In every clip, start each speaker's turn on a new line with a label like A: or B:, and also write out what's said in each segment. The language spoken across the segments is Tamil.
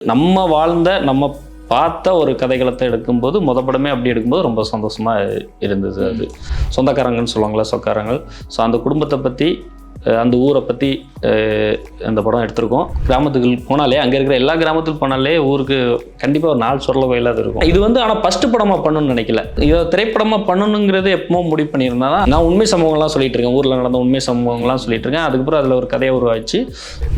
A: நம்ம வாழ்ந்த நம்ம பார்த்த ஒரு கதைகளத்தை எடுக்கும்போது முத படமே அப்படி எடுக்கும்போது ரொம்ப சந்தோஷமா இருந்தது அது. சொந்தக்காரங்கன்னு சொல்லுவாங்களா சொக்காரங்கள் ஸோ அந்த குடும்பத்தை பற்றி அந்த ஊரை பற்றி அந்த படம் எடுத்திருக்கோம். கிராமத்துக்கு போனாலே அங்கே இருக்கிற எல்லா கிராமத்துக்கு போனாலே ஊருக்கு கண்டிப்பாக ஒரு நாள் சொல்ல வயலாக இருக்கும். இது வந்து ஆனால் ஃபஸ்ட்டு படமாக பண்ணணும்னு நினைக்கல. இதை திரைப்படமாக பண்ணணுங்கிறது எப்போ முடிவு பண்ணியிருந்தா நான் உண்மை சம்பவங்கள்லாம் சொல்லிட்டு இருக்கேன். ஊரில் நடந்த உண்மை சம்பவங்கள்லாம் சொல்லிட்டு இருக்கேன். அதுக்கப்புறம் அதில் ஒரு கதையை உருவாச்சு.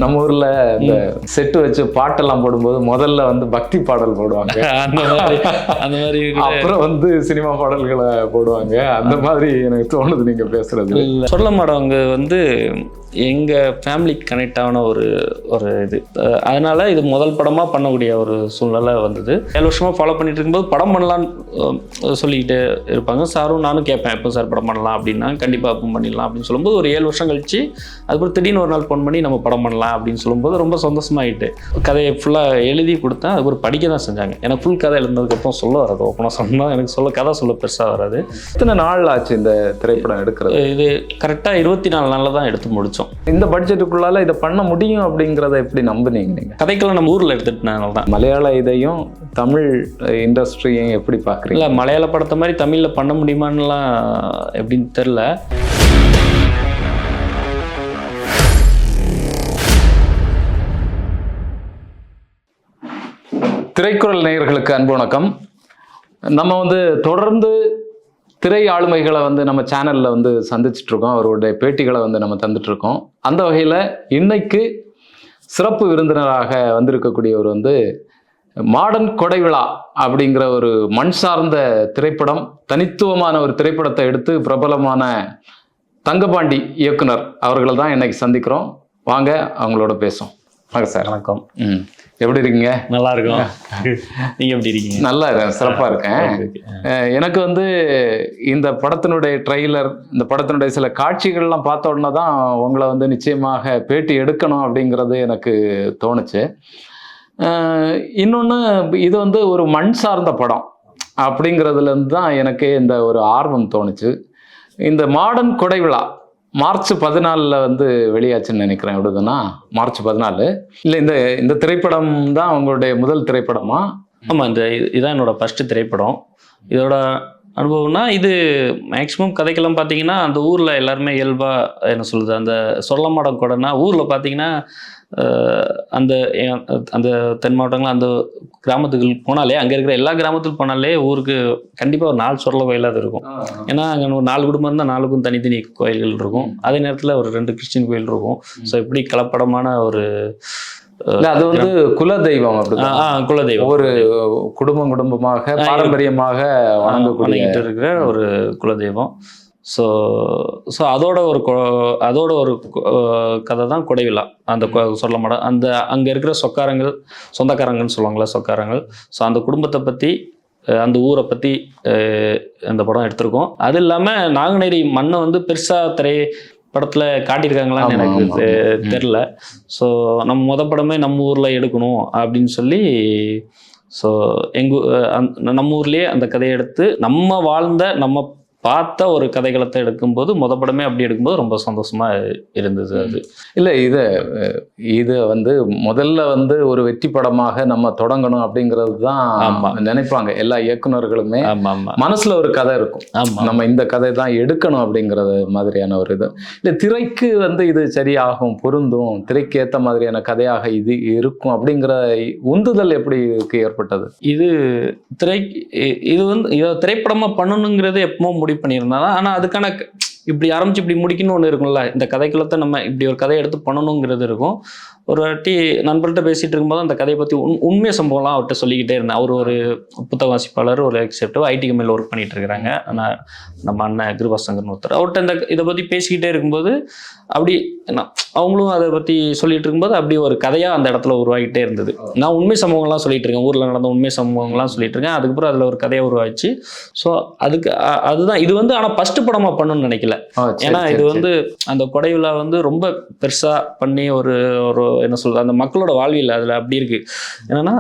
B: நம்ம ஊர்ல இந்த செட்டு வச்சு பாட்டெல்லாம் போடும்போது முதல்ல வந்து பக்தி பாடல் போடுவாங்க.
A: அந்த மாதிரி அந்த மாதிரி
B: அப்புறம் வந்து சினிமா பாடல்களை போடுவாங்க. அந்த மாதிரி எனக்கு தோணுது நீங்க பேசுறது.
A: சொல்ல மாட்டவங்க வந்து soon. எங்க ஃபேமிலிக்கு கனெக்ட் ஆன ஒரு ஒரு இது. அதனால இது முதல் படமா பண்ணக்கூடிய ஒரு சூழ்நிலை வந்தது. ஏழு வருஷமா ஃபாலோ பண்ணிட்டு இருக்கும்போது படம் பண்ணலாம்னு அஹ், சொல்லிக்கிட்டு இருப்பாங்க. சாரும் நானும் கேட்பேன் எப்போ சார் படம் பண்ணலாம் அப்படின்னா கண்டிப்பாக அப்போ பண்ணிடலாம் அப்படின்னு சொல்லும்போது ஒரு ஏழு வருஷம் கழிச்சு அதுக்கப்புறம் திடீர்னு ஒரு நாள் ஃபோன் பண்ணி நம்ம படம் பண்ணலாம் அப்படின்னு சொல்லும்போது ரொம்ப சந்தோஷமாயிட்டு கதையை ஃபுல்லாக எழுதி கொடுத்தேன். அதுக்கப்புறம் படிக்க தான் செஞ்சாங்க. எனக்கு ஃபுல் கதை எழுந்ததுக்கப்புறம் சொல்ல வராது. ஓப்பனாக சொன்னால் எனக்கு சொல்ல கதை சொல்ல பெருசாக வராது.
B: எத்தனை நாள் ஆச்சு இந்த திரைப்படம் எடுக்கிறது?
A: இது கரெக்டாக இருபத்தி நாலு நாளில் தான் எடுத்து முடித்தோம்
B: இந்த பட்ஜெட்டுக்குள்ளால இதை பண்ண முடியும் அப்படிங்கிறத எப்படி நம்புனீங்க நீங்க?
A: கதைக்கெல்லாம் நம்ம ஊரில் எடுத்துட்டனால தான்.
B: மலையாள இதையும் தமிழ் இண்டஸ்ட்ரியையும் எப்படி பாக்குறீங்க?
A: இல்லை மலையாள படத்தை மாதிரி தமிழில் பண்ண முடியுமான்னுலாம் எப்படின்னு தெரில
B: திரைக்குறள் நேயர்களுக்கு அன்பு வணக்கம். நம்ம வந்து தொடர்ந்து திரை ஆளுமைகளை வந்து நம்ம சேனல்ல வந்து சந்திச்சுட்டு இருக்கோம் அவருடைய பேட்டிகளை வந்து நம்ம தந்துட்டு இருக்கோம் அந்த வகையில் இன்னைக்கு சிறப்பு விருந்தினராக வந்திருக்கக்கூடியவர் வந்து மாடர்ன் கொடை விழா அப்படிங்கிற ஒரு மண் சார்ந்த திரைப்படம் தனித்துவமான ஒரு திரைப்படத்தை எடுத்து பிரபலமான தங்கபாண்டி இயக்குனர் அவர்களை தான் இன்னைக்கு சந்திக்கிறோம். வாங்க அவங்களோட பேசும் வாங்க சார்.
A: வணக்கம்.
B: ம். எப்படி இருக்கீங்க?
A: நல்லா இருக்கும் நீங்கள் எப்படி இருக்கீங்க?
B: நல்லா இருக்கேன். சிறப்பா இருக்கேன். எனக்கு வந்து இந்த படத்தினுடைய ட்ரெய்லர் இந்த படத்தினுடைய சில காட்சிகள்லாம் பார்த்த உடனே தான் உங்களை வந்து நிச்சயமாக பேட்டி எடுக்கணும் அப்படிங்கிறது எனக்கு தோணுச்சு. இன்னொன்று இது வந்து ஒரு மண் சார்ந்த படம் அப்படிங்கிறதுலேருந்து தான் எனக்கு இந்த ஒரு ஆர்வம் தோணுச்சு. இந்த மாடர்ன் கொடை விழா மார்ச் பதினாலில் வந்து வெளியாச்சுன்னு நினைக்கிறேன். எப்படிதுன்னா மார்ச் பதினாலு. இல்லை இந்த இந்த திரைப்படம் தான் அவங்களுடைய முதல் திரைப்படமா?
A: ஆமாம் இந்த இதுதான் என்னோட ஃபஸ்ட்டு திரைப்படம். இதோட அனுபவம்னா இது மேக்ஸிமம் கதைக்கெல்லாம் பார்த்தீங்கன்னா அந்த ஊரில் எல்லாருமே இயல்பாக என்ன சொல்லுது அந்த சொல்ல மாடம் கூடனா ஊரில் பார்த்தீங்கன்னா அந்த அந்த தென் மாவட்டங்கள் அந்த கிராமத்துக்கு போனாலே அங்கே இருக்கிற எல்லா கிராமத்துக்கு போனாலே ஊருக்கு கண்டிப்பாக ஒரு நாலு சொல்ல கோயிலாக இருக்கும். ஏன்னா அங்கே ஒரு நாலு குடும்பம் இருந்தால் நாலுக்கும் தனித்தனி கோயில்கள் இருக்கும். அதே நேரத்தில் ஒரு ரெண்டு கிறிஸ்டின் கோயில் இருக்கும். ஸோ இப்படி கலப்படமான ஒரு
B: அது வந்து குல தெய்வம்
A: ஆ, குலதெய்வம்
B: ஒவ்வொரு குடும்பம் குடும்பமாக பாரம்பரியமாக வணங்கக்கூடிய
A: இருக்கிற ஒரு குலதெய்வம் ஸோ ஸோ அதோட ஒரு கொ- அதோட ஒரு கதை தான் கொடைவிழா. அந்த சொல்ல மாட்டேன் அந்த அங்கே இருக்கிற சொக்காரங்கள் சொந்தக்காரங்கன்னு சொல்லுவாங்களா சொக்காரங்கள். ஸோ அந்த குடும்பத்தை பற்றி அந்த ஊரை பற்றி அந்த படம் எடுத்திருக்கோம். அது இல்லாமல் நாங்குநேரி மண்ணை வந்து பெருசாக திரை படத்தில் காட்டியிருக்காங்களான்னு எனக்கு. தெரில ஸோ நம்ம முத படமே நம்ம ஊரில் எடுக்கணும் அப்படின்னு சொல்லி ஸோ எங்கள் நம்ம ஊர்லேயே அந்த கதையை எடுத்து நம்ம வாழ்ந்த நம்ம பார்த்த ஒரு கதைகளத்தை எடுக்கும்போது முத படமே அப்படி எடுக்கும்போது ரொம்ப சந்தோஷமா இருந்தது அது.
B: இல்ல இது இது வந்து முதல்ல வந்து ஒரு வெற்றி படமாக நம்ம தொடங்கணும் அப்படிங்கிறது. தான் நினைப்பாங்க எல்லா
A: ஆமா
B: மனசுல ஒரு கதை இருக்கும். நம்ம இந்த கதை தான் எடுக்கணும் அப்படிங்கிறது மாதிரியான ஒரு இது. இல்ல திரைக்கு வந்து இது சரியாகும் பொருந்தும் திரைக்கு ஏத்த மாதிரியான கதையாக இது இருக்கும் அப்படிங்கிற உந்துதல் எப்படி இதுக்கு ஏற்பட்டது?
A: இது திரை இது வந்து இதை திரைப்படமா பண்ணணுங்கிறது எப்பவும் முடிவு பண்ணியிருந்தாங்க ஆனா அதுக்கான இப்படி ஆரம்பிச்சு இப்படி முடிக்கணும்னு ஒன்று இருக்கும்ல. இந்த கதைக்குள்ளத்தை நம்ம இப்படி ஒரு கதையை எடுத்து பண்ணணுங்கிறது இருக்கும். ஒரு வாட்டி நண்பர்கிட்ட பேசிட்டு இருக்கும்போது அந்த கதையை பற்றி உண் உண்மை சம்பவம்லாம் அவர்கிட்ட சொல்லிக்கிட்டே இருந்தேன். அவர் ஒரு புத்தக வாசிப்பாளர் ஒரு எக்ஸெப்டிவ் ஐடி கம்பெனியில் ஒர்க் பண்ணிட்டு இருக்கிறாங்க. ஆனால் நம்ம அண்ணன் கிருபாசங்கர்னு ஒருத்தர். அவர்கிட்ட இந்த இதை பற்றி பேசிக்கிட்டே இருக்கும்போது அப்படி அவங்களும் அதை பற்றி சொல்லிட்டு இருக்கும்போது அப்படி ஒரு கதையாக அந்த இடத்துல உருவாகிட்டே இருந்தது. நான் உண்மை சம்பவங்கள்லாம் சொல்லிட்டு இருக்கேன். ஊரில் நடந்த உண்மை சம்பவங்கள்லாம் சொல்லிட்டு இருக்கேன். அதுக்கப்புறம் அதில் ஒரு கதையை உருவாச்சு. ஸோ அதுக்கு அதுதான். இது வந்து ஆனால் ஃபஸ்ட்டு படமாக பண்ணணும்னு நினைக்கல. ஏன்னா இது. வந்து அந்த கொடை விழா வந்து ரொம்ப பெருசாக பண்ணி ஒரு ஒரு என்ன சொல்றது அந்த மக்களோட வாழ்வியல் அதில் அப்படி இருக்கு. என்னன்னா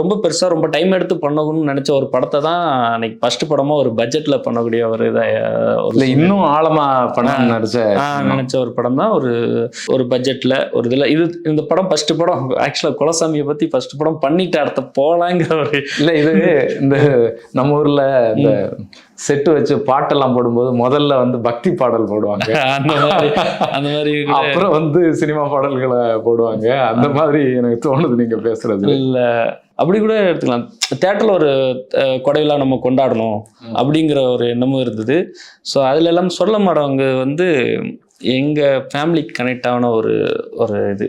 A: ரொம்ப பெருசாக ரொம்ப டைம் எடுத்து பண்ணணும்னு நினச்ச ஒரு படத்தை தான் அன்னைக்கு ஃபர்ஸ்ட் படமாக ஒரு பட்ஜெட்டில் பண்ணக்கூடிய ஒரு இதை ஒரு
B: இன்னும் ஆழமா படம் நடிச்ச
A: நான் நினைச்ச ஒரு படம் தான் ஒரு ஒரு பட்ஜெட்ல ஒரு இதுல. இது இந்த படம் ஃபர்ஸ்ட் படம். ஆக்சுவலா குலசாமியை பத்தி ஃபர்ஸ்ட் படம் பண்ணிட்டு அடுத்த போலாங்கிற ஒரு
B: இல்ல இது இந்த நம்ம ஊர்ல இந்த செட்டு வச்சு பாட்டெல்லாம் போடும்போது முதல்ல வந்து பக்தி பாடல் போடுவாங்க.
A: அந்த மாதிரி அந்த மாதிரி
B: அப்புறம் வந்து சினிமா பாடல்களை போடுவாங்க. அந்த மாதிரி எனக்கு தோணுது நீங்க பேசுறது.
A: இல்ல. அப்படி கூட எடுத்துக்கலாம். தேட்டரில் ஒரு கொடைவிழா நம்ம கொண்டாடணும் அப்படிங்கிற ஒரு எண்ணமும் இருந்தது. ஸோ அதுல எல்லாம் சொல்ல மாட்டவங்க வந்து எங்க ஃபேமிலிக்கு கனெக்ட் ஆன ஒரு ஒரு இது.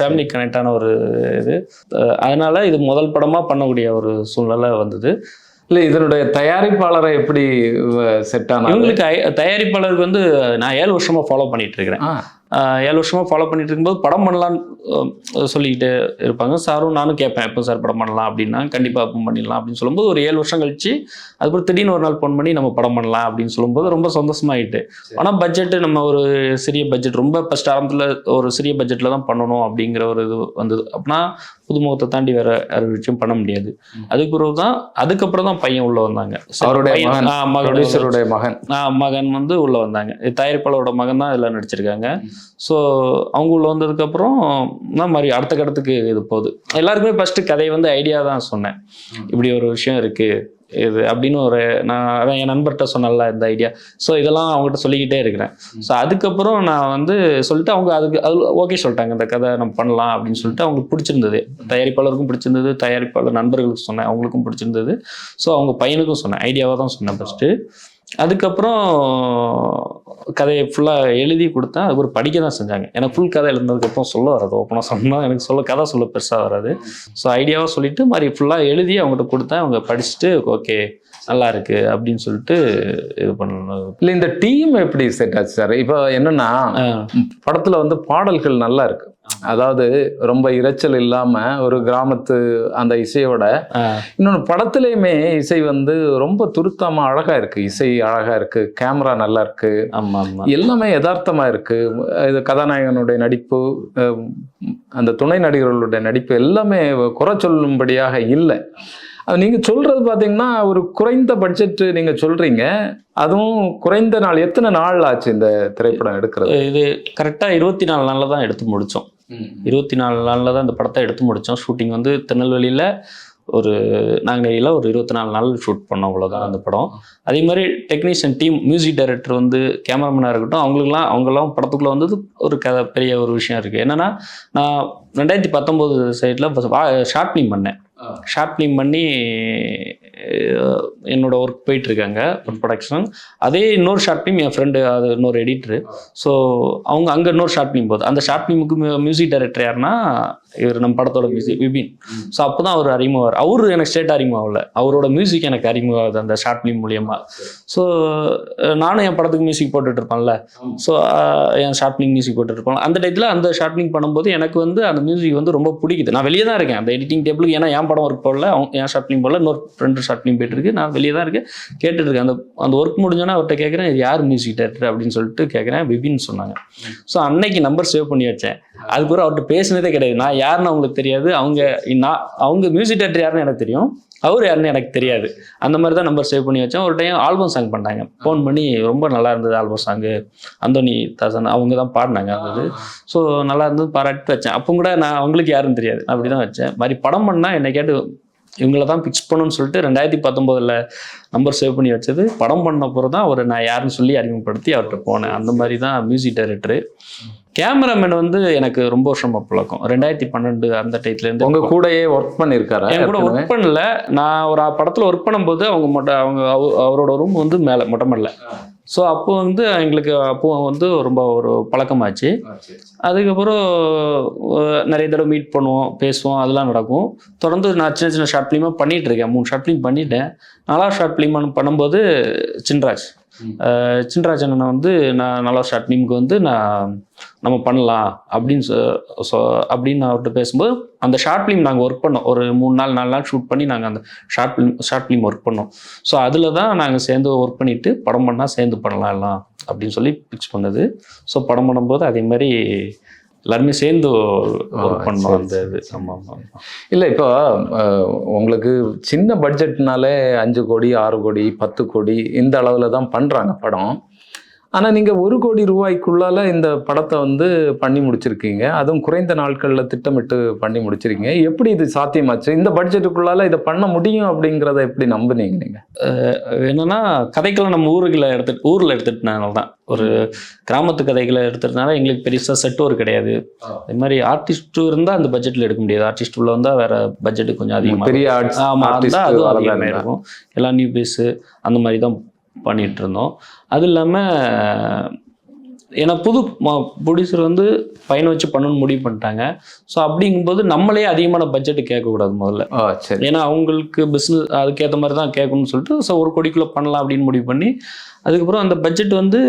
A: ஃபேமிலி கனெக்ட் ஆன ஒரு இது. அதனால இது முதல் படமா பண்ணக்கூடிய ஒரு சூழ்நிலை வந்தது.
B: இல்ல இதனுடைய தயாரிப்பாளரை எப்படி செட் ஆனாங்க
A: இவங்களுக்கு தயாரிப்பாளருக்கு வந்து நான் ஏழு வருஷமா ஃபாலோ பண்ணிட்டு இருக்கிறேன். ஏழு வருஷமா ஃபாலோ பண்ணிட்டு இருக்கும்போது படம் பண்ணலான்னு சொல்லிக்கிட்டு இருப்பாங்க. சாரும் நானும் கேட்பேன் எப்போ சார் படம் பண்ணலாம் அப்படின்னா கண்டிப்பாக அப்போ பண்ணிடலாம் அப்படின்னு சொல்லும்போது ஒரு ஏழு வருஷம் கழிச்சு அதுக்கப்புறம் திடீர்னு ஒரு நாள் ஃபோன் பண்ணி நம்ம படம் பண்ணலாம் அப்படின்னு சொல்லும்போது ரொம்ப சந்தோஷமாயிட்டு. ஆனால் பட்ஜெட்டு நம்ம ஒரு சிறிய பட்ஜெட் ரொம்ப ஃபஸ்ட் ஆரம்பத்தில் ஒரு சிறிய பட்ஜெட்டில் தான் பண்ணணும் அப்படிங்கிற ஒரு இது வந்தது. அப்படின்னா புதுமுகத்தை தாண்டி வேற வேற விஷயம் பண்ண முடியாது. அதுக்கு பிறகு தான் அதுக்கப்புறம் தான் பையன் உள்ள வந்தாங்க.
B: அவருடைய மகன்,
A: மகன் வந்து உள்ள வந்தாங்க. தயாரிப்பாளரோட மகன் தான் இதில் நடிச்சிருக்காங்க. ஸோ அவங்க உள்ள வந்ததுக்கப்புறம் தான் மாதிரி அடுத்த கட்டத்துக்கு இது போகுது. எல்லாருக்குமே ஃபஸ்ட்டு கதையை வந்து ஐடியா தான் சொன்னேன். இப்படி ஒரு விஷயம் இருக்கு இது அப்படின்னு ஒரு நான் அதான் என் நண்பர்கிட்ட சொன்னல இந்த ஐடியா ஸோ இதெல்லாம் அவங்ககிட்ட சொல்லிக்கிட்டே இருக்கிறேன். ஸோ அதுக்கப்புறம் நான் வந்து சொல்லிட்டு அவங்க அதுக்கு அது ஓகே சொல்லிட்டாங்க இந்த கதை நம்ம பண்ணலாம் அப்படின்னு சொல்லிட்டு அவங்களுக்கு பிடிச்சிருந்தது. தயாரிப்பாளருக்கும் பிடிச்சிருந்தது தயாரிப்பாளர் நண்பர்களுக்கு சொன்னேன் அவங்களுக்கும் பிடிச்சிருந்தது. ஸோ அவங்க பையனுக்கும் சொன்னேன் ஐடியாவாக தான் சொன்னேன் ஃபஸ்ட்டு அதுக்கப்புறம் கதையை ஃபுல்லாக எழுதி கொடுத்தேன் அது ஒரு படிக்க தான் செஞ்சாங்க. எனக்கு ஃபுல் கதை எழுந்ததுக்கப்புறம் சொல்ல வராது. ஓப்பனாக சொன்னால் எனக்கு சொல்ல கதை சொல்ல பெருசாக வராது. ஸோ ஐடியாவாக சொல்லிட்டு மாதிரி ஃபுல்லாக எழுதி அவங்ககிட்ட கொடுத்தேன். அவங்க படிச்சுட்டு ஓகே நல்லா இருக்கு அப்படின்னு சொல்லிட்டு இது பண்ணணும்
B: இல்ல இந்த டீம் எப்படி செட் ஆச்சு சார் இப்போ என்னன்னா படத்துல வந்து பாடல்கள் நல்லா இருக்கு. அதாவது ரொம்ப இரைச்சல் இல்லாம ஒரு கிராமத்து அந்த இசையோட இன்னொன்று படத்துலையுமே இசை வந்து ரொம்ப துருத்தமா அழகா இருக்கு. இசை அழகா இருக்கு. கேமரா நல்லா இருக்கு. எல்லாமே யதார்த்தமா இருக்கு. இது கதாநாயகனுடைய நடிப்பு அந்த துணை நடிகர்களுடைய நடிப்பு எல்லாமே குறை சொல்லும்படியாக இல்லை. அது நீங்க சொல்றது பாத்தீங்கன்னா ஒரு குறைந்த பட்ஜெட் நீங்க சொல்றீங்க. அதுவும் குறைந்த நாள் எத்தனை நாள் ஆச்சு இந்த திரைப்படம் எடுக்கிறது?
A: இது கரெக்டாக இருபத்தி நாலு நாளில் தான் எடுத்து முடித்தோம் இருபத்தி நாலு நாளில் தான் இந்த படத்தை எடுத்து முடித்தோம் ஷூட்டிங் வந்து திருநெல்வேலியில் ஒரு நாங்கள் ஒரு இருபத்தி நாலு நாள் ஷூட் பண்ணோம் அவ்வளோதான் அந்த படம். அதே மாதிரி டெக்னீஷியன் டீம் மியூசிக் டைரக்டர் வந்து கேமராமேனாக இருக்கட்டும் அவங்களுக்குலாம் அவங்கெல்லாம் படத்துக்குள்ளே வந்தது ஒரு கதை பெரிய ஒரு விஷயம் இருக்குது என்னென்னா நான் ரெண்டாயிரத்தி பத்தொம்போது சைடில் ஷார்ட் ஃபிலிம் பண்ணேன். ஷார்ட் ஃபிலிம் பண்ணி என்னோட ஒர்க் போயிட்டுருக்காங்க ப்ரொடக்ஷன் அதே இன்னொரு ஷார்ட் ஃபிலிம் என் ஃப்ரெண்டு அது இன்னொரு எடிட்ரு ஸோ அவங்க அங்கே இன்னொரு ஷார்ட் ஃபிலிம் போகுது. அந்த ஷார்ட் ஃபிலிமுக்கு மியூசிக் டைரக்டர் யாருன்னா இவர் நம்ம படத்தோட மியூசிக் விபின். ஸோ அப்போ தான் அவர் அறிமுகம் அவரு எனக்கு ஸ்டேட் அறிமுகம் அவரோட மியூசிக் எனக்கு அறிமுகம் ஆகுது அந்த ஷார்ட் ஃபிலிம் மூலியமாக ஸோ நானும் என் படத்துக்கு மியூசிக் போட்டுட்ருப்பேன்ல ஸோ என் ஷார்ட் ஃபிலிம் மியூசிக் போட்டுட்டு அந்த டயத்தில் அந்த ஷார்ட் ஃபிலிம் பண்ணும்போது எனக்கு வந்து அந்த மியூசிக் வந்து ரொம்ப பிடிக்குது. நான் வெளியே தான் இருக்கேன். அந்த எடிட்டிங் டேபிளுக்கு ஏன்னா என் படம் ஒர்க் போடல அவங்க என் ஷார்ட் ஃபிலிம் போடல இன்னொரு ஃப்ரெண்டு ஷார்ட் போயிட்டு இருக்கு. நான் வெளியே தான் இருக்கேன். கேட்டுட்டு இருக்கேன். அந்த அந்த ஒர்க் முடிஞ்சோன்னா அவர்கிட்ட கேட்குறேன் இது யார் மியூசிக் டேரக்டர் அப்படின்னு சொல்லிட்டு கேட்குறேன் விபின் சொன்னாங்க. ஸோ அன்னைக்கு நம்பர் சேவ் பண்ணி வச்சேன். அதுக்கப்புறம் அவர்கிட்ட பேசினதே கிடையாது. நான் யாருன்னு அவங்களுக்கு தெரியாது. அவங்க நான் அவங்க மியூசிக் டேரக்டர் யாருன்னு எனக்கு தெரியும். அவர் யாருன்னு எனக்கு தெரியாது. அந்த மாதிரி தான் நம்பர் சேவ் பண்ணி வச்சேன். ஒரு டைம் ஆல்பம் சாங் பண்ணாங்க. ஃபோன் பண்ணி ரொம்ப நல்லா இருந்தது ஆல்பம் சாங்கு அந்தோனி தாசன் அவங்க தான் பாடினாங்க அது ஸோ நல்லா இருந்தது. பாராட்டி வச்சேன். அப்போ கூட நான் அவங்களுக்கு யாருன்னு தெரியாது. அப்படி தான் வச்சேன். மாதிரி படம் பண்ணால் என்னை கேட்டு இவங்கள தான் பிக்ஸ் பண்ணணும்னு சொல்லிட்டு ரெண்டாயிரத்தி பத்தொம்போதில் நம்பர் சேவ் பண்ணி வச்சது. படம் பண்ண பிறகு தான் அவர் நான் யாருன்னு சொல்லி அறிமுகப்படுத்தி அவர்கிட்ட போனேன். அந்த மாதிரி தான் மியூசிக் டைரக்டரு கேமராமேன் வந்து எனக்கு ரொம்ப வருஷமா பழக்கம். ரெண்டாயிரத்தி பன்னெண்டு அந்த டயத்துலேருந்து
B: உங்க கூடயே ஒர்க் பண்ணிருக்காரா
A: என் கூட ஒர்க் பண்ணல. நான் ஒரு படத்தில் ஒர்க் பண்ணும்போது அவங்க மொட்டை அவங்க அவ- அவரோட ரூம் வந்து மேலே மொட்டை மாடல. ஸோ அப்போ வந்து எங்களுக்கு அப்போ வந்து ரொம்ப ஒரு பழக்கமாச்சு. அதுக்கப்புறம் நிறைய தடவை மீட் பண்ணுவோம் பேசுவோம் அதெல்லாம் நடக்கும். தொடர்ந்து நான் சின்ன சின்ன ஷார்ட் ஃபிலிமாக பண்ணிட்டு இருக்கேன். மூணு ஷார்ட் ஃபிலிம் பண்ணிட்டேன். நாலாவது ஷார்ட் ஃபிலிம் பண்ணும்போது சின்ராஜ். சின்ராஜ் அண்ணனை வந்து நான் நல்லா ஷார்ட் நீமுக்கு வந்து நான் நம்ம பண்ணலாம். அப்படின்னு சொ- சொ அப்படின்னு அவர்கிட்ட பேசும்போது அந்த ஷார்ட் ஃபிலிம் நாங்கள் ஒர்க் பண்ணோம். ஒரு மூணு நாள் நாலு நாள் ஷூட் பண்ணி நாங்கள் அந்த short film short film work பண்ணோம். ஸோ அதில் தான் நாங்கள் சேர்ந்து ஒர்க் பண்ணிட்டு படம் பண்ணால் சேர்ந்து பண்ணலாம் எல்லாம் அப்படின்னு சொல்லி ஃபிக்ஸ் பண்ணது. ஸோ படம் பண்ணும்போது அதே மாதிரி எல்லாருமே சேர்ந்து ஒர்க் பண்ணோம். அந்த இது.
B: இல்லை இப்போ உங்களுக்கு சின்ன பட்ஜெட்னாலே அஞ்சு கோடி ஆறு கோடி பத்து கோடி இந்த அளவில் தான் பண்ணுறாங்க படம். ஆனால் நீங்கள் ஒரு கோடி ரூபாய்க்குள்ளால இந்த படத்தை வந்து பண்ணி முடிச்சிருக்கீங்க. அதுவும் குறைந்த நாட்களில் திட்டமிட்டு பண்ணி முடிச்சிருக்கீங்க. எப்படி இது சாத்தியமாச்சு? இந்த பட்ஜெட்டுக்குள்ளால இதை பண்ண முடியும் அப்படிங்கிறத எப்படி நம்புனீங்க நீங்கள்
A: என்னன்னா கதைக்கெல்லாம் நம்ம ஊருக்குள்ள எடுத்துட்டு ஊர்ல எடுத்துட்டனால தான். ஒரு கிராமத்து கதைகளை எடுத்துட்டனால எங்களுக்கு பெருசா செட் ஒரு கிடையாது. அதே மாதிரி ஆர்டிஸ்ட் இருந்தா அந்த பட்ஜெட்ல எடுக்க முடியாது. ஆர்டிஸ்ட் உள்ள வந்தா வேற பட்ஜெட் கொஞ்சம் அதிகமா
B: பெரிய arts-
A: ஆமா
B: artist
A: இருந்தா அதுவும் அதிகமாக. இருக்கும். எல்லாம் நியூ பேஸு அந்த மாதிரி தான் பண்ணிட்டு இருந்தோம் அது இல்லாம ஏன்னா புது ப்ரொடியூசர் வந்து பையனை வச்சு பண்ணணும்னு முடிவு பண்ணிட்டாங்க. ஸோ அப்படிங்கும்போது நம்மளே அதிகமான பட்ஜெட் கேட்கக்கூடாது முதல்ல.
B: சரி.
A: ஏன்னா அவங்களுக்கு பிஸ்னஸ் அதுக்கேற்ற மாதிரி தான் கேட்கணும்னு சொல்லிட்டு ஸோ ஒரு கோடிக்குள்ளே பண்ணலாம் அப்படின்னு முடிவு பண்ணி அதுக்கப்புறம் அந்த பட்ஜெட் வந்து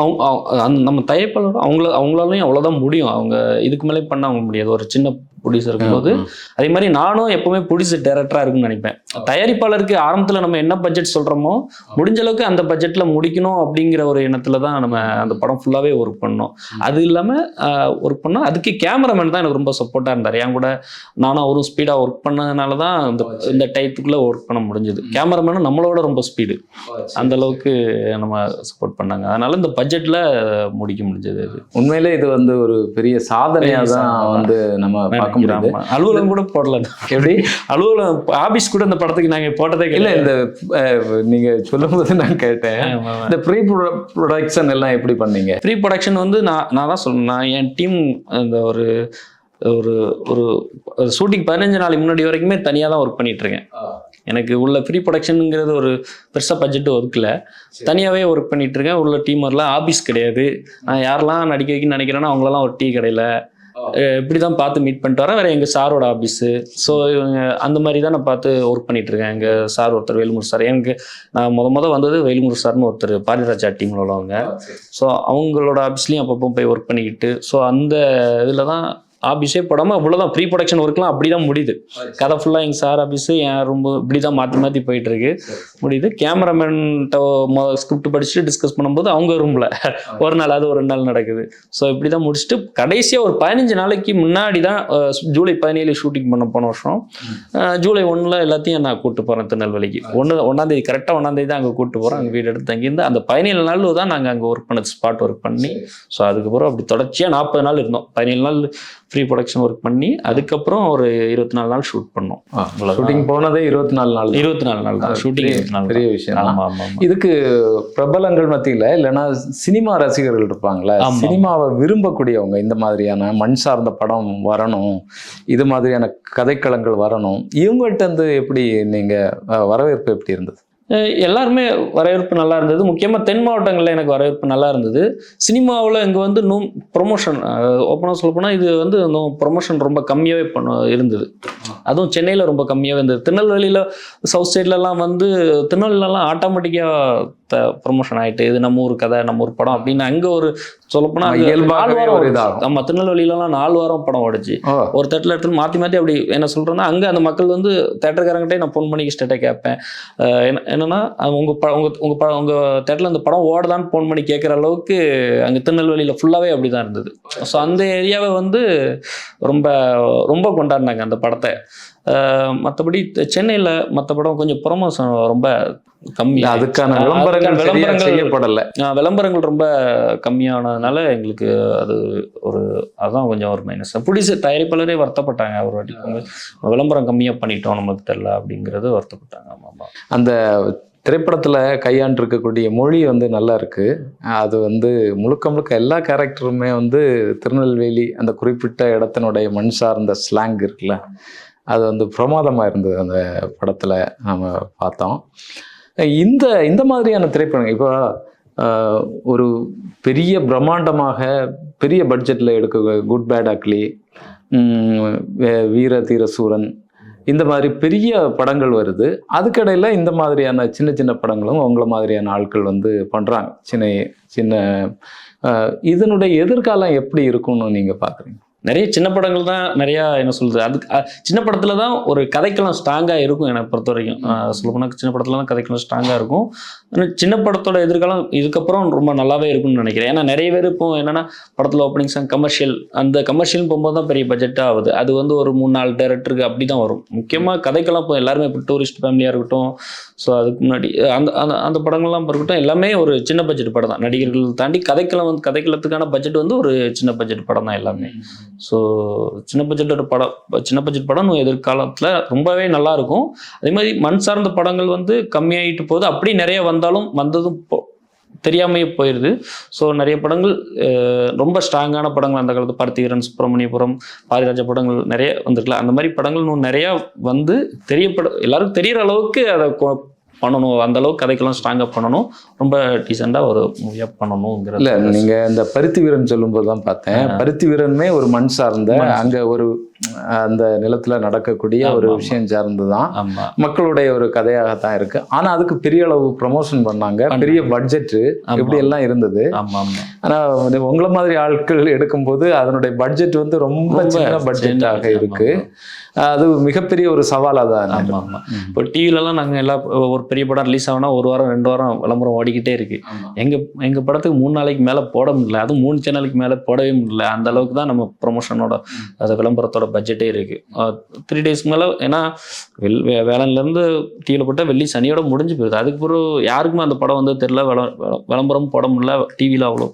A: அவங்க அந்த நம்ம தயாரிப்பாளர் அவங்கள அவங்களாலையும் அவ்வளோதான் முடியும். அவங்க இதுக்கு மேலே பண்ண அவங்க முடியாது. ஒரு சின்ன ப்ரொடியூசர் இருக்கும்போது. அதே மாதிரி நானும் எப்பவுமே ப்ரொடியூசர் டேரக்டராக இருக்குன்னு நினைப்பேன். தயாரிப்பாளருக்கு ஆரம்பத்தில் நம்ம என்ன பட்ஜெட் சொல்கிறோமோ முடிஞ்ச அளவுக்கு அந்த பட்ஜெட்டில் முடிக்கணும் அப்படிங்கிற ஒரு எண்ணத்தில் தான் நம்ம அந்த படம் ஃபுல்லாகவே ஒர்க் பண்ணோம். அது இல்லாமல் ஒர்க் பண்ணோம். அதுக்கு கேமராமேன் தான் எனக்கு ரொம்ப சப்போர்ட்டாக இருந்தார். என் கூட நானும் அவரும் ஸ்பீடாக ஒர்க் பண்ணதுனால தான் இந்த இந்த டயத்துக்குள்ளே ஒர்க் பண்ண முடிஞ்சது. கேமராமேனும் நம்மளோட ரொம்ப ஸ்பீடு அந்த அளவுக்கு நம்ம சப்போர்ட் பண்ணாங்க. அதனால இந்த பட்ஜெட்டில் முடிக்க முடிஞ்சது
B: உண்மையிலே இது வந்து ஒரு பெரிய சாதனையாக
A: பெரிய
B: தான். வந்து நம்ம பார்க்க முடியுது.
A: அலுவலகம் கூட போடல.
B: எப்படி?
A: அலுவலகம் ஆபீஸ் கூட இந்த படத்துக்கு நாங்க போட்டதே
B: இல்ல இந்த அஹ், நீங்க சொல்லும்போது நான் கேட்டேன். இந்த ப்ரீ ப்ரொடக்ஷன் எல்லாம் எப்படி பண்ணீங்க?
A: ப்ரீ ப்ரொடக்ஷன் வந்து நான் நான் தான் சொல்லணும் நான் என் டீம் அந்த ஒரு ஒரு ஒரு ஷூட்டிங் பதினஞ்சு நாளைக்கு முன்னாடி வரைக்குமே தனியாக தான் ஒர்க் பண்ணிட்டு இருக்கேன் எனக்கு உள்ள ப்ரீ ப்ரொடக்ஷனுங்கிறது ஒரு பெருசாக பட்ஜெட் ஒர்க்கில் தனியாகவே ஒர்க் பண்ணிட்டு இருக்கேன் உள்ள டீம் வரலாம். ஆபீஸ் கிடையாது. நான் யாரெல்லாம் நடிக்க வைக்கணும்னு நினைக்கிறேனோ அவங்களெல்லாம் ஒரு டீ கடையில் இப்படி தான் பார்த்து மீட் பண்ணிட்டு வரேன் வேறு எங்கள் சாரோட ஆஃபீஸு ஸோ இவங்க அந்த மாதிரி தான் நான் பார்த்து ஒர்க் பண்ணிட்டு இருக்கேன். எங்கள் சார் ஒருத்தர் வேலுமுரு சார். எனக்கு நான் முத முத வந்தது வேலுமுரு சார்னு ஒருத்தர் பாரிராஜா டீமில் உள்ளவங்க. ஸோ அவங்களோட ஆஃபீஸ்லேயும் அப்பப்போ போய் ஒர்க் பண்ணிக்கிட்டு ஸோ அந்த இதில் தான் ஆஃபீஸே போடாமல் அவ்வளோதான் ப்ரீ ப்ரொடக்ஷன் ஒர்க்லாம் அப்படி தான் முடியுது கதை ஃபுல்லாக எங்கள் சார் ஆஃபீஸு என் ரொம்ப இப்படி தான் மாற்றி மாற்றி போயிட்டு இருக்கு முடியுது கேமராமேன்ட்ட ஸ்கிரிப்ட் படிச்சுட்டு டிஸ்கஸ் பண்ணும்போது அவங்க ரூமில் ஒரு நாள் அது ஒரு ரெண்டு நாள் நடக்குது. ஸோ இப்படி தான் முடிச்சுட்டு கடைசியாக ஒரு பதினஞ்சு நாளைக்கு முன்னாடி தான் ஜூலை பதினேழு ஷூட்டிங் பண்ண போன வருஷம். ஜூலை ஒன்றில் எல்லாத்தையும் நான் கூப்பிட்டு போகிறேன் திருநெல்வேலிக்கு. ஒன்று ஒன்றாந்தேதி கரெக்டாக ஒன்றாந்தேதி தான் அங்கே கூப்பிட்டு போகிறோம் அங்கே வீடு எடுத்து தங்கியிருந்து அந்த பதினேழு நாள் தான் நாங்கள் அங்கே ஒர்க் பண்ணது ஸ்பாட் ஒர்க் பண்ணி. ஸோ அதுக்கப்புறம் அப்படி தொடர்ச்சியாக நாற்பது நாள் இருந்தோம். பதினேழு நாள் ப்ரீ ப்ரொடக்ஷன் ஒர்க் பண்ணி அதுக்கப்புறம் ஒரு இருபத்தி நாலு நாள் ஷூட் பண்ணோம்.
B: ஷூட்டிங் போனதே இருபத்தி நாலு நாள் தான்.
A: இருபத்தி நாலு நாள் தான் ஷூட்டிங்
B: பெரிய- விஷயம்.
A: ஆமாம்
B: இதுக்கு பிரபலங்கள் மத்தியில இல்லைன்னா சினிமா ரசிகர்கள் இருப்பாங்களே. சினிமாவை விரும்பக்கூடியவங்க இந்த மாதிரியான மண் சார்ந்த படம் வரணும் இது மாதிரியான கதைக்களங்கள் வரணும் இவங்கள்ட்ட இருந்து எப்படி நீங்க அஹ், வரவேற்பு எப்படி இருந்தது
A: எல்லாருமே வரவேற்பு நல்லா இருந்தது. முக்கியமாக தென் மாவட்டங்களில் எனக்கு வரவேற்பு நல்லா இருந்தது. சினிமாவில் இங்கே வந்து இன்னும் ப்ரொமோஷன் ஓப்பனாக சொல்ல போனால் இது வந்து இன்னும் ப்ரொமோஷன் ரொம்ப கம்மியாகவே பண்ண இருந்தது. அதுவும் சென்னையில் ரொம்ப கம்மியாகவே இருந்தது. திருநெல்வேலியில் சவுத் சைட்லலாம் வந்து திருநெல்வேலிலலாம் ஆட்டோமேட்டிக்காக ப்ரொமோஷன் ஆகிட்டு இது நம்ம ஊர் கதை நம்ம ஊர் படம் அப்படின்னு அங்கே ஒரு சொல்லப்போனால் அங்க
B: இயல்பாகவே
A: நாலு வாரம்
B: ஒரு
A: ஓடுச்சு.
B: இதாகும்.
A: ஆமா திருநெல்வேலியிலலாம் நாலு வாரம் படம் ஓடிச்சு. ஒரு தேட்டரில் எடுத்து மாற்றி மாற்றி அப்படி என்ன சொல்கிறேன்னா அங்கே அந்த மக்கள் வந்து தேட்டருக்காரங்கிட்டே நான் ஃபோன் பண்ணி ஸ்டேட்டை கேட்பேன். என்ன என்னன்னா உங்கள் ப உங்கள் உங்கள் ப உங்கள் தேட்டரில் அந்த படம் ஓடுதான்னு ஃபோன் பண்ணி கேட்குற அளவுக்கு அங்கே திருநெல்வேலியில் ஃபுல்லாகவே அப்படி தான் இருந்தது. ஸோ அந்த ஏரியாவை வந்து ரொம்ப ரொம்ப கொண்டாடினாங்க அந்த படத்தை. மற்றபடி சென்னையில் மற்ற படம் கொஞ்சம் ப்ரொமோஷன் ரொம்ப கம்மி.
B: அதுக்கான விளம்பரங்கள்
A: விளம்பரங்கள்
B: செய்யப்படல.
A: விளம்பரங்கள் ரொம்ப கம்மியானதுனால எங்களுக்கு அது ஒரு அதான் கொஞ்சம் ஒரு மைனஸ் புடிசு தயாரிப்பாளரே வருத்தப்பட்டாங்க. ஒரு வாட்டி விளம்பரம் கம்மியாக பண்ணிட்டோம் நமக்கு தெரில அப்படிங்கிறது வருத்தப்பட்டாங்க. ஆமாம்
B: அந்த திரைப்படத்தில் கையாண்டிருக்கக்கூடிய மொழி வந்து நல்லா இருக்கு. அது வந்து முழுக்க முழுக்க எல்லா கேரக்டருமே வந்து திருநெல்வேலி அந்த குறிப்பிட்ட இடத்தினுடைய மண் சார்ந்த ஸ்லாங் இருக்குல்ல. அது வந்து பிரமாதமாக இருந்தது அந்த படத்தில் நம்ம பார்த்தோம். இந்த இந்த மாதிரியான திரைப்படங்கள் இப்போ ஒரு பெரிய பிரம்மாண்டமாக பெரிய பட்ஜெட்டில் எடுக்க குட் பேட் அக்லி வே- வீர தீர சூரன் இந்த மாதிரி பெரிய படங்கள் வருது. அதுக்கடையில் இந்த மாதிரியான சின்ன சின்ன படங்களும் உங்களை மாதிரியான ஆட்கள் வந்து பண்ணுறாங்க சின்ன சின்ன இதனுடைய எதிர்காலம் எப்படி இருக்கும்னு நீங்கள் பார்க்குறீங்க
A: நிறைய சின்ன படங்கள் தான் நிறையா என்ன சொல்கிறது அதுக்கு சின்ன படத்தில் தான் ஒரு கதைக்கெல்லாம் ஸ்ட்ராங்காக இருக்கும் எனக்கு பொறுத்த வரைக்கும் சொல்ல போனால் சின்ன படத்தில் தான் கதைக்கெல்லாம் ஸ்ட்ராங்காக இருக்கும். ஆனால் சின்ன படத்தோட எதிர்காலம் இதுக்கப்புறம் ரொம்ப நல்லாவே இருக்கும்னு நினைக்கிறேன். ஏன்னா நிறைய பேர் இப்போ என்னென்னா படத்தில் ஓப்பனிங் சாங் கமர்ஷியல் அந்த கமர்ஷியல் போகும்போது தான் பெரிய பட்ஜெட்டாக ஆகுது. அது வந்து ஒரு மூணு நாலு டேரக்டருக்கு அப்படி தான் வரும். முக்கியமாக கதைக்கெல்லாம் இப்போ எல்லாருமே இப்போ டூரிஸ்ட் ஃபேமிலியாக இருக்கட்டும். ஸோ அதுக்கு முன்னாடி அந்த அந்த அந்த படங்கள்லாம் இருக்கட்டும் எல்லாமே ஒரு சின்ன பட்ஜெட் படம் தான். நடிகர்கள் தாண்டி கதைக்களம் வந்து கதைக்களத்துக்கான பட்ஜெட் வந்து ஒரு சின்ன பட்ஜெட் படம் தான் எல்லாமே. ஸோ சின்ன பட்ஜெட்டோட படம் சின்ன பட்ஜெட் படம் எதிர்காலத்தில் ரொம்பவே நல்லா இருக்கும் அதே மாதிரி மண் சார்ந்த படங்கள் வந்து கம்மியாயிட்டு போகுது. அப்படி நிறைய வந்தாலும் வந்ததும் போ தெரியாமையே போயிடுது ஸோ நிறைய படங்கள் ரொம்ப ஸ்ட்ராங்கான படங்கள் அந்த காலத்து பார்த்திகரன் சுப்பிரமணியபுரம் பாரிராஜா படங்கள் நிறைய வந்திருக்கலாம் அந்த மாதிரி படங்கள் இன்னும் நிறையா வந்து தெரியப்பட எல்லாருக்கும் தெரியற அளவுக்கு அதை பண்ணணும். அந்த அளவுக்கு கதைக்கெல்லாம் ஸ்ட்ராங்காக பண்ணணும். ரொம்ப டீசெண்டாக ஒரு மூவியாக
B: இல்ல
A: பண்ணணுங்கிறது
B: நீங்க இந்த பருத்தி வீரன் சொல்லும்போது தான் பார்த்தேன் பருத்தி வீரனுமே ஒரு மண் சார்ந்த அங்க ஒரு அந்த நிலத்துல நடக்கக்கூடிய ஒரு. விஷயம் சார்ந்துதான்.
A: ஆமாம்
B: மக்களுடைய ஒரு கதையாகத்தான் இருக்கு. ஆனா அதுக்கு பெரிய அளவு ப்ரமோஷன் பண்ணாங்க. பெரிய பட்ஜெட். இப்படி எல்லாம் இருந்தது.
A: ஆமாம் ஆமாம்
B: ஆனா வந்து உங்களை மாதிரி ஆட்கள் எடுக்கும்போது அதனுடைய பட்ஜெட் வந்து ரொம்ப சின்ன பட்ஜெட்டாக இருக்கு. அது மிகப்பெரிய ஒரு சவாலா தான்
A: ஆமாம் ஆமாம் இப்போ டிவிலலாம் நாங்கள் எல்லா ஒரு பெரிய படம் ரிலீஸ் ஆகுனா ஒரு வாரம் ரெண்டு வாரம் விளம்பரம் ஓடிக்கிட்டே இருக்கு. எங்கள் எங்கள் படத்துக்கு மூணு நாளைக்கு மேலே போட முடியல. அதுவும் மூணு சேனலுக்கு மேலே போடவே முடியல. அந்த அளவுக்கு தான் நம்ம ப்ரொமோஷனோட அது விளம்பரத்தோட பட்ஜெட்டே இருக்கு. த்ரீ டேஸ்க்கு மேலே ஏன்னா வெள் வேளாண்லேருந்து டிவியில் போட்டால் வெள்ளி சனியோட முடிஞ்சு போகுது அதுக்கு பிறகு யாருக்குமே அந்த படம் வந்து தெரில விள விள- விளம்பரம் போட முடியல. டிவியில் அவ்வளோ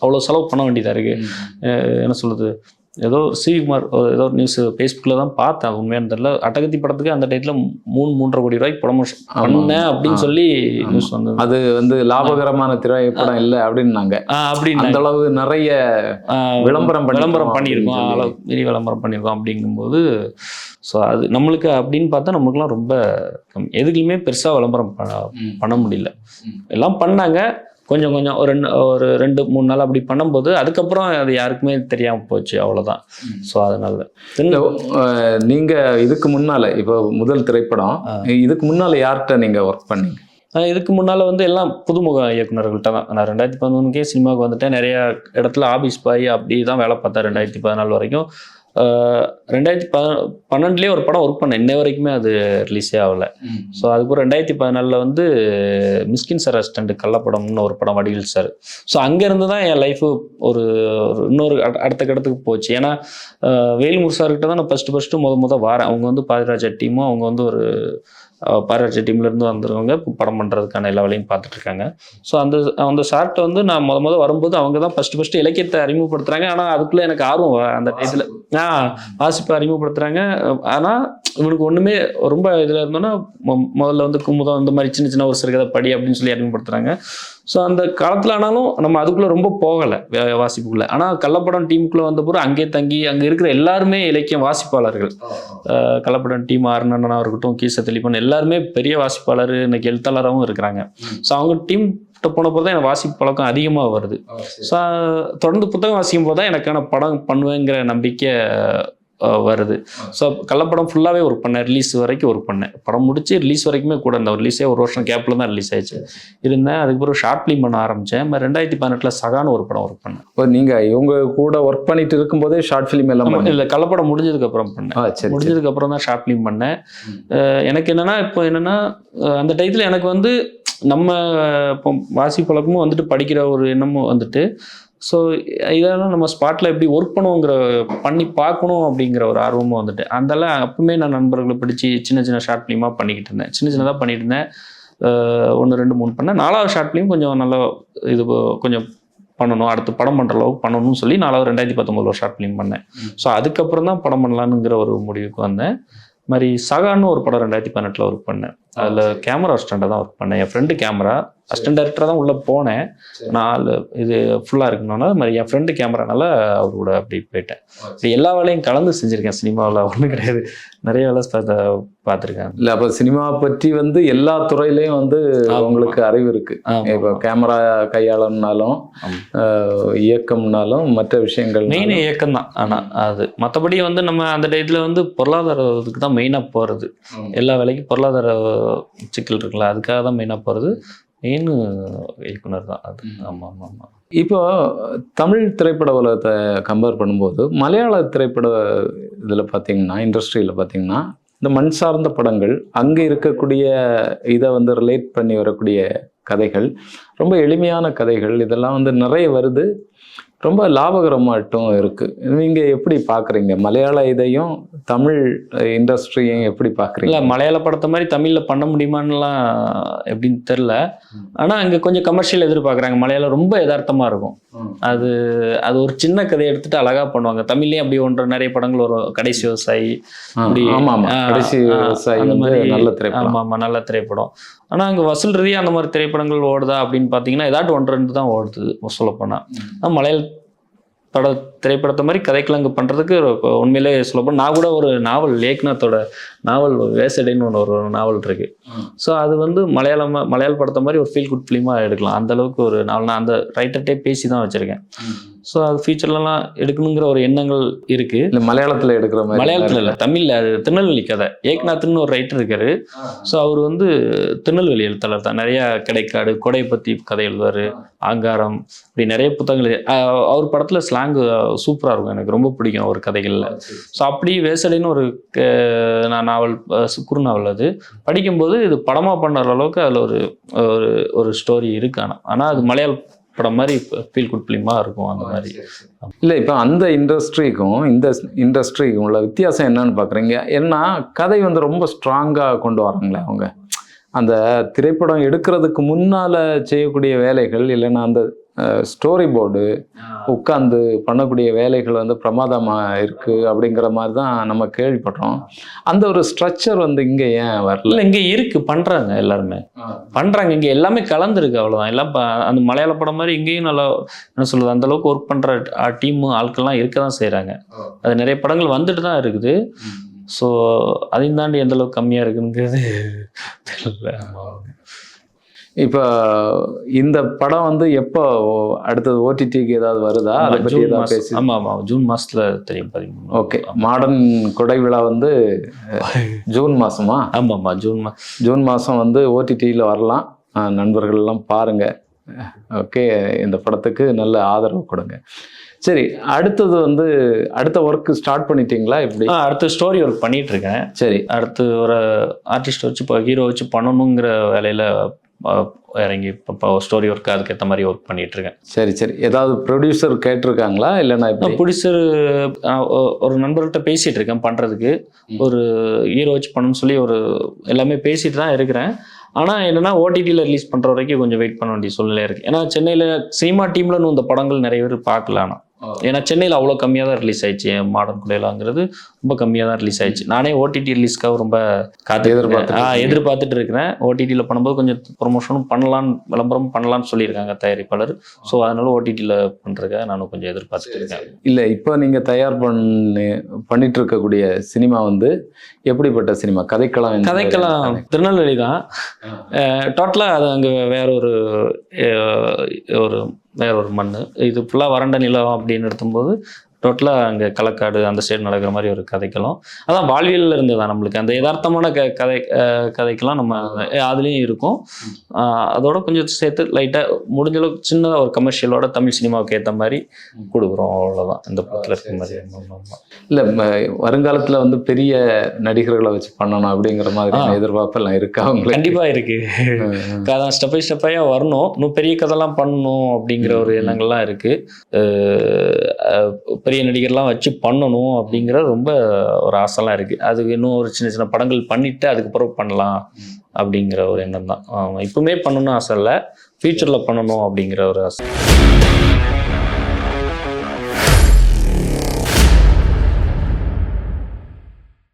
A: அவ்வளோ செலவு பண்ண வேண்டியதாக இருக்கு. அஹ் என்ன சொல்றது? ஏதோ சிவிகுமார் ஏதோ நியூஸ் ஃபேஸ்புக்கில் தான் பார்த்தேன் உண்மையான தெரியல. அட்டகத்தி படத்துக்கு அந்த டைத்தில் மூணு மூன்றரை கோடி ரூபாய்க்கு ப்ரொமோஷன். பண்ணேன் அப்படின்னு. சொல்லி. நியூஸ் வந்தது.
B: அது வந்து லாபகரமான திரைப்படம் இல்லை அப்படின்னாங்க.
A: அப்படின்னு
B: அந்த அளவு நிறைய விளம்பரம் பண்ணிருக்கோம்
A: விளம்பரம் பண்ணியிருக்கோம். அளவு மீறி விளம்பரம் பண்ணியிருக்கோம் அப்படிங்கும்போது ஸோ அது நம்மளுக்கு அப்படின்னு பார்த்தா நம்மளுக்குலாம் ரொம்ப கம்மி எதுக்குமே பெருசாக விளம்பரம் பண்ண பண்ண முடியல. எல்லாம் பண்ணாங்க. கொஞ்சம் கொஞ்சம் ஒரு ரெண்டு ஒரு ரெண்டு மூணு நாள் அப்படி பண்ணும்போது அதுக்கப்புறம் அது யாருக்குமே தெரியாமல் போச்சு அவ்வளோதான். ஸோ அதனால
B: இல்ல, அஹ், நீங்க இதுக்கு முன்னால இப்போ முதல் திரைப்படம். இதுக்கு முன்னால யார்கிட்ட நீங்க ஒர்க் பண்ணீங்க?
A: இதுக்கு முன்னால் வந்து எல்லாம் புதுமுக இயக்குனர்கள்ட்ட தான். நான் ரெண்டாயிரத்தி பதினொன்றுக்கே சினிமாவுக்கு வந்துட்டேன். நிறைய இடத்துல ஆபீஸ் பாய் அப்படி தான் வேலை பார்த்தேன் ரெண்டாயிரத்தி பதினாலு வரைக்கும். ரெண்டாயிரத்தி ப பன்னெண்டுலேயே ஒரு படம் ஒர்க் பண்ணேன். இன்ன வரைக்குமே அது ரிலீஸே ஆகலை. ஸோ அதுக்கப்புறம் ரெண்டாயிரத்தி பதினாலில் வந்து மிஸ்கின் சார் அசிஸ்டண்ட் கள்ளப்படம்னு ஒரு படம் வடிவில் சார். ஸோ அங்கேருந்து தான் என் லைஃபு ஒரு இன்னொரு அட- அடுத்த கட்டத்துக்கு போச்சு. ஏன்னா வேல்முரு சார்கிட்ட தான் நான் ஃபஸ்ட்டு ஃபஸ்ட்டு முத முத வாரேன். அவங்க வந்து பாதிராஜா டீமும் அவங்க வந்து ஒரு பாதிராஜா டீம்லேருந்து வந்தவங்க இப்போ படம் பண்ணுறதுக்கான எல்லா வேலையும் பார்த்துட்டு இருக்காங்க ஸோ அந்த அந்த சார்ட்ட வந்து நான் முத முத வரும்போது அவங்க தான் ஃபஸ்ட்டு ஃபஸ்ட்டு இலக்கியத்தை அறிமுகப்படுத்துகிறாங்க ஆனால் அதுக்குள்ளே எனக்கு ஆர்வம் அந்த டயத்தில் ஆ வாசிப்பை அறிமுகப்படுத்துகிறாங்க ஆனால் இவனுக்கு ஒன்றுமே ரொம்ப இதில் இருந்தோன்னா முதல்ல வந்து குமுதம் இந்த மாதிரி சின்ன சின்ன ஒரு சிறுகதை படி அப்படின்னு சொல்லி அறிமுகப்படுத்துகிறாங்க ஸோ அந்த காலத்தில் ஆனாலும் நம்ம அதுக்குள்ளே ரொம்ப போகலை வாசிப்புக்குள்ளே. ஆனால் கள்ளப்படம் டீமுக்குள்ளே வந்த பிறகு அங்கேயே தங்கி அங்கே இருக்கிற எல்லாருமே இலக்கியம் வாசிப்பாளர்கள். கள்ளப்படம் டீம் ஆர்னண்ணனாக இருக்கட்டும் கீச தெளிப்பன் எல்லாருமே பெரிய வாசிப்பாளர் இன்னைக்கு எழுத்தாளராகவும் இருக்கிறாங்க. ஸோ அவங்க டீம் போன போது தான் எனக்கு வாசிப்பு பழக்கம் அதிகமாக வருது. ஸோ தொடர்ந்து புத்தகம் வாசிக்கும் போது தான் எனக்கான படம் பண்ணுவேங்கிற நம்பிக்கை வருது. ஸோ கள்ளப்படம் ஃபுல்லாகவே ஒர்க் பண்ணேன். ரிலீஸ் வரைக்கும் ஒர்க் பண்ணேன். படம் முடிச்சு ரிலீஸ் வரைக்குமே கூட இந்த ரிலீஸே ஒரு வருஷம் கேப்பில் தான் ரிலீஸ் ஆயிடுச்சு. இருந்தேன். அதுக்கப்புறம் ஷார்ட் ஃபிலிம் பண்ண ஆரம்பித்தேன் ரெண்டாயிரத்தி பதினெட்டில் சகான்னு ஒரு படம் ஒர்க் பண்ணேன்.
B: இப்போ நீங்க இவங்க கூட ஒர்க் பண்ணிட்டு இருக்கும்போதே ஷார்ட் ஃபிலிம் எல்லாம்.
A: இல்லை கள்ளப்படம் முடிஞ்சதுக்கு அப்புறம் பண்ணேன்.
B: ஆ, சரி சரி.
A: முடிஞ்சதுக்கு அப்புறம் தான் ஷார்ட் ஃபிலிம் பண்ணேன். எனக்கு என்னன்னா இப்போ என்னன்னா அந்த டயத்தில் எனக்கு வந்து நம்ம இப்போ வாசி பழக்கமும் வந்துட்டு படிக்கிற ஒரு எண்ணமும் வந்துட்டு ஸோ இதெல்லாம் நம்ம ஸ்பாட்டில் எப்படி ஒர்க் பண்ணுவோங்கிற பண்ணி பார்க்கணும் அப்படிங்கிற ஒரு ஆர்வமும் வந்துட்டு. அதெல்லாம் அப்பவுமே நான் நண்பர்களை பிடிச்சி சின்ன சின்ன ஷார்ட் ஃபிலிமாக பண்ணிக்கிட்டு இருந்தேன். சின்ன சின்னதாக பண்ணிட்டு இருந்தேன். ஒன்று ரெண்டு மூணு பண்ணேன். நாலாவது ஷார்ட் ஃபிலிம் கொஞ்சம் நல்லா இது கொஞ்சம் பண்ணணும். அடுத்து படம் பண்ணுற அளவுக்கு பண்ணணும்னு சொல்லி நாலாவது ரெண்டாயிரத்தி பத்தொம்பதுல ஒரு ஷார்ட் ஃபிலிம் பண்ணேன். ஸோ அதுக்கப்புறம் தான் படம் பண்ணலான்னுங்கிற ஒரு முடிவுக்கு வந்தேன். மாதிரி சகான்னு ஒரு படம் ரெண்டாயிரத்தி பதினெட்டில் ஒர்க் பண்ணேன். அதில் கேமரா அசிஸ்டண்ட்டாக தான் ஒர்க் பண்ணேன். என் ஃப்ரெண்டு கேமரா அசிஸ்டன்ட் டேரக்டராக தான் உள்ளே போனேன். நான் இது ஃபுல்லாக இருக்கணும்னா அது மாதிரி என் ஃப்ரெண்டு கேமரானால அவர் கூட அப்படி போயிட்டேன் இப்படி எல்லா வேலையும் கலந்து செஞ்சுருக்கேன். சினிமாவில் ஒன்றும் கிடையாது. நிறைய வேலை பார்த்த பார்த்துருக்கேன்
B: இல்ல அப்ப சினிமா பற்றி வந்து எல்லா துறையிலயும் வந்து
A: ஆமா.
B: உங்களுக்கு அறிவு இருக்கு. இப்போ கேமரா கையாளம்னாலும் இயக்கம்னாலும் மற்ற விஷயங்கள்
A: மெயின் இயக்கம் தான் ஆனால் அது. மற்றபடி வந்து நம்ம அந்த டயத்தில் வந்து பொருளாதாரத்துக்கு தான் மெயினாக போகிறது எல்லா வேலைக்கும் பொருளாதார சிக்கல் இருக்குல்ல அதுக்காக தான் மெயினாக போகிறது மெயின் இயக்குனர் தான் அது. ஆமா ஆமா ஆமா.
B: இப்போ தமிழ் திரைப்பட உலகத்தை கம்பேர் பண்ணும்போது மலையாள திரைப்பட இதில் பார்த்தீங்கன்னா இண்டஸ்ட்ரியில் பார்த்தீங்கன்னா இந்த மண் சார்ந்த படங்கள் அங்கே இருக்கக்கூடிய இதை வந்து ரிலேட் பண்ணி வரக்கூடிய கதைகள் ரொம்ப எளிமையான கதைகள் இதெல்லாம் வந்து நிறைய வருது. ரொம்ப லாபகரமாட்டும் இருக்குது நீங்கள் எப்படி பார்க்குறீங்க மலையாள இதையும் தமிழ் இண்டஸ்ட்ரியையும் எப்படி பார்க்குறீங்க
A: இல்ல மலையாள படத்தை மாதிரி தமிழ்ல பண்ண முடியுமான்னுலாம் எப்படின்னு தெரில ஆனா அங்க கொஞ்சம் கமர்ஷியல் எதிர்பார்க்கறாங்க மலையாளம் ரொம்ப யதார்த்தமா இருக்கும். அது அது ஒரு சின்ன கதையை எடுத்துட்டு அழகா பண்ணுவாங்க. தமிழ்லயும் அப்படி ஒன்று நிறைய படங்கள் வரும். கடைசி விவசாயி இப்படி,
B: ஆமாம். ஆமாம் கடைசி விவசாயி
A: அந்த மாதிரி
B: நல்ல திரைப்படம்.
A: ஆமா ஆமா நல்ல திரைப்படம். ஆனா அங்க வசூல் ரீதியா அந்த மாதிரி திரைப்படங்கள் ஓடுதா அப்படின்னு பாத்தீங்கன்னா ஏதாட்டும் ஒன்று ரெண்டு தான் ஓடுது சொல்ல போனா ஆனா மலையாள பட திரைப்படத்தை மாதிரி கதைக்கலங்கு பண்ணுறதுக்கு உண்மையிலே சொல்லப்போ நான் கூட ஒரு நாவல் லேக்நாத்தோட நாவல் வேசடைன்னு ஒன்று ஒரு நாவல் இருக்கு. ஸோ அது வந்து மலையாளம் மலையாள படத்தை மாதிரி ஒரு ஃபீல் குட் ஃபிலிமாக எடுக்கலாம். அந்த அளவுக்கு ஒரு நாவல். நான் அந்த ரைட்டர்கிட்டே பேசி தான் வச்சுருக்கேன். ஸோ அது ஃபியூச்சர்லலாம் எடுக்கணுங்கிற ஒரு எண்ணங்கள் இருக்கு.
B: இல்லை மலையாளத்தில் எடுக்கிற மாதிரி
A: மலையாளத்தில் இல்லை தமிழில். அது திருநெல்வேலி கதை. ஏக்நாத்னு ஒரு ரைட்டர் இருக்காரு. ஸோ அவர் வந்து திருநெல்வேலி எழுத்தாளர் தான். நிறைய கிடைக்காடு கொடை பற்றி கதை எழுதுவார். ஆங்காரம் இப்படி நிறைய புத்தகங்கள். அவர் படத்தில் ஸ்லாங் சூப்பராக இருக்கும். எனக்கு ரொம்ப பிடிக்கும் ஒரு கதைகளில். ஸோ அப்படி வேசடைன்னு ஒரு நான் நாவல் அஹ் சு- குறுநாவல் அது. படிக்கும்போது இது படமாக பண்ணுற அளவுக்கு அதில் ஒரு ஒரு ஒரு ஸ்டோரி இருக்கு ஆனால் ஆனால் அது மலையாள படம் மாதிரி ஃபீல் குட் ஃபிலிமாக இருக்கும் அந்த மாதிரி.
B: இல்லை இப்போ அந்த இண்டஸ்ட்ரிக்கும் இந்த இண்டஸ்ட்ரிக்கும் உள்ள வித்தியாசம் என்னன்னு பார்க்குறீங்க ஏன்னா கதை வந்து ரொம்ப ஸ்ட்ராங்காக கொண்டு வராங்களே அவங்க. அந்த திரைப்படம் எடுக்கிறதுக்கு முன்னால் செய்யக்கூடிய வேலைகள் இல்லைன்னா அந்த ஸ்டோரி போர்டு உட்காந்து பண்ணக்கூடிய வேலைகள் வந்து பிரமாதமாக இருக்குது அப்படிங்கிற மாதிரி தான் நம்ம கேள்விப்படுறோம் அந்த ஒரு ஸ்ட்ரக்சர் வந்து இங்கே ஏன் வரல?
A: இங்கே இருக்கு பண்ணுறாங்க எல்லாருமே. பண்றாங்க இங்க எல்லாமே கலந்துருக்கு அவ்வளவுதான். எல்லாம் அந்த மலையாள படம் மாதிரி இங்கேயும் நல்லா என்ன சொல்றது அந்த அளவுக்கு ஒர்க் பண்ற டீம் ஆட்கள்லாம் இருக்க தான் செய்றாங்க அது நிறைய படங்கள் வந்துட்டு தான் இருக்குது. ஸோ அதையும் தாண்டி எந்த அளவுக்கு கம்மியா இருக்குங்கிறது தெரியல.
B: இப்போ இந்த படம் வந்து எப்போ அடுத்தது ஓடிடிக்கு ஏதாவது வருதா? அதை பற்றி ஏதாவது பேசி
A: ஆமா ஆமா ஜூன் மாசத்துல தெரியும் பதிமூணு.
B: ஓகே. மாடர்ன் கொடை விழா வந்து ஜூன் மாசமா?
A: ஆமா ஆமா ஜூன் மா
B: ஜூன் மாதம் வந்து ஓடிடியில் வரலாம். அஹ் நண்பர்கள் எல்லாம் பாருங்க. ஓகே இந்த படத்துக்கு நல்ல ஆதரவு கொடுங்க. சரி அடுத்தது வந்து அடுத்த ஒர்க் ஸ்டார்ட் பண்ணிட்டீங்களா இப்படி
A: அடுத்து ஸ்டோரி ஒர்க் பண்ணிட்டு இருக்கேன்.
B: சரி.
A: அடுத்து ஒரு ஆர்டிஸ்ட் வச்சு இப்போ ஹீரோ வச்சு பண்ணணுங்கிற வேலையில இறங்கி இப்போ ஸ்டோரி ஒர்க் அதுக்கேற்ற மாதிரி ஒர்க் பண்ணிட்டு இருக்கேன்
B: சரி சரி. ஏதாவது ப்ரொடியூசர் கேட்டிருக்காங்களா? இல்லைன்னா எப்படி?
A: நான் பிடிச்சர் ஒரு நண்பர்கிட்ட பேசிட்டு இருக்கேன் பண்றதுக்கு. ஒரு ஹீரோ வச்சு பண்ணணும்னு சொல்லி ஒரு எல்லாமே பேசிட்டு தான் இருக்கிறேன். ஆனா என்னன்னா ஓடிடியில் ரிலீஸ் பண்ற வரைக்கும் கொஞ்சம் வெயிட் பண்ண வேண்டிய சூழ்நிலை இருக்கு. ஏன்னா சென்னையில சினிமா டீம்ல இந்த படங்கள் நிறைய பேர் பார்க்கல ஆனா. ஏன்னா சென்னையில் அவ்வளோ கம்மியாக தான் ரிலீஸ் ஆயிடுச்சு மாடர்ன் குலையலாங்கிறது ரொம்ப கம்மியாக தான் ரிலீஸ் ஆயிடுச்சு. நானே ஓடிடி ரிலீஸ்க்காக ரொம்ப காத்து
B: இருக்கீங்க.
A: எதிர்பார்த்துட்டு இருக்கிறேன். ஓடிடியில் பண்ணும்போது கொஞ்சம் ப்ரொமோஷனும் பண்ணலாம் விளம்பரம் பண்ணலாம்னு சொல்லியிருக்காங்க தயாரிப்பாளர். ஸோ அதனால ஓடிடியில் பண்ணுறதுக்காக நானும் கொஞ்சம் எதிர்பார்த்துட்டு இருக்கேன்.
B: இல்லை இப்போ நீங்கள் தயார் பண்ணி பண்ணிட்டு இருக்கக்கூடிய சினிமா வந்து எப்படிப்பட்ட சினிமா?
A: கதைக்கெல்லாம்
B: மாதிரியான
A: திருநெல்வேலி தான்? டோட்டலாக அது அங்கே வேற ஒரு ஒரு வேற ஒரு மண் இது ஃபுல்லாக வறண்ட நிலம் அப்படின்னு எடுத்தும்போது டோட்டலாக அங்கே களக்காடு அந்த சைடு நடக்கிற மாதிரி ஒரு கதைக்களம் அதான் வாழ்வியல்ல இருந்து தான் நம்மளுக்கு. அந்த யதார்த்தமான க கதை கதைக்கெல்லாம் நம்ம அதுலேயும் இருக்கும். அதோட கொஞ்சம் சேர்த்து லைட்டாக முடிஞ்ச அளவுக்கு சின்னதாக ஒரு கமர்ஷியலோட தமிழ் சினிமாவுக்கு ஏற்ற மாதிரி கொடுக்குறோம். அவ்வளோதான் இந்த படத்தில் இருக்க மாதிரி.
B: இல்ல வருங்காலத்துல வந்து பெரிய நடிகர்களை வச்சு பண்ணணும் அப்படிங்கிற மாதிரி. எதிர்பார்ப்பெல்லாம் இருக்கா உங்களுக்கு?
A: கண்டிப்பா இருக்கு. அதான் ஸ்டெப் பை ஸ்டெப்பாக வரணும். இன்னும் பெரிய கதைலாம் பண்ணணும் அப்படிங்கிற ஒரு எண்ணங்கள்லாம் இருக்கு. அஹ் அஹ் பெரிய நடிகர்லாம் வச்சு பண்ணணும் அப்படிங்கிற ரொம்ப ஒரு ஆசைலாம் இருக்குது அதுக்கு இன்னும் ஒரு சின்ன சின்ன படங்கள் பண்ணிவிட்டு அதுக்கப்புறம் பண்ணலாம் அப்படிங்கிற ஒரு எண்ணம் தான். இப்போவுமே இப்பவுமே பண்ணணும்னு ஆசை இல்லை. ஃப்யூச்சரில் பண்ணணும் அப்படிங்கிற ஒரு ஆசை.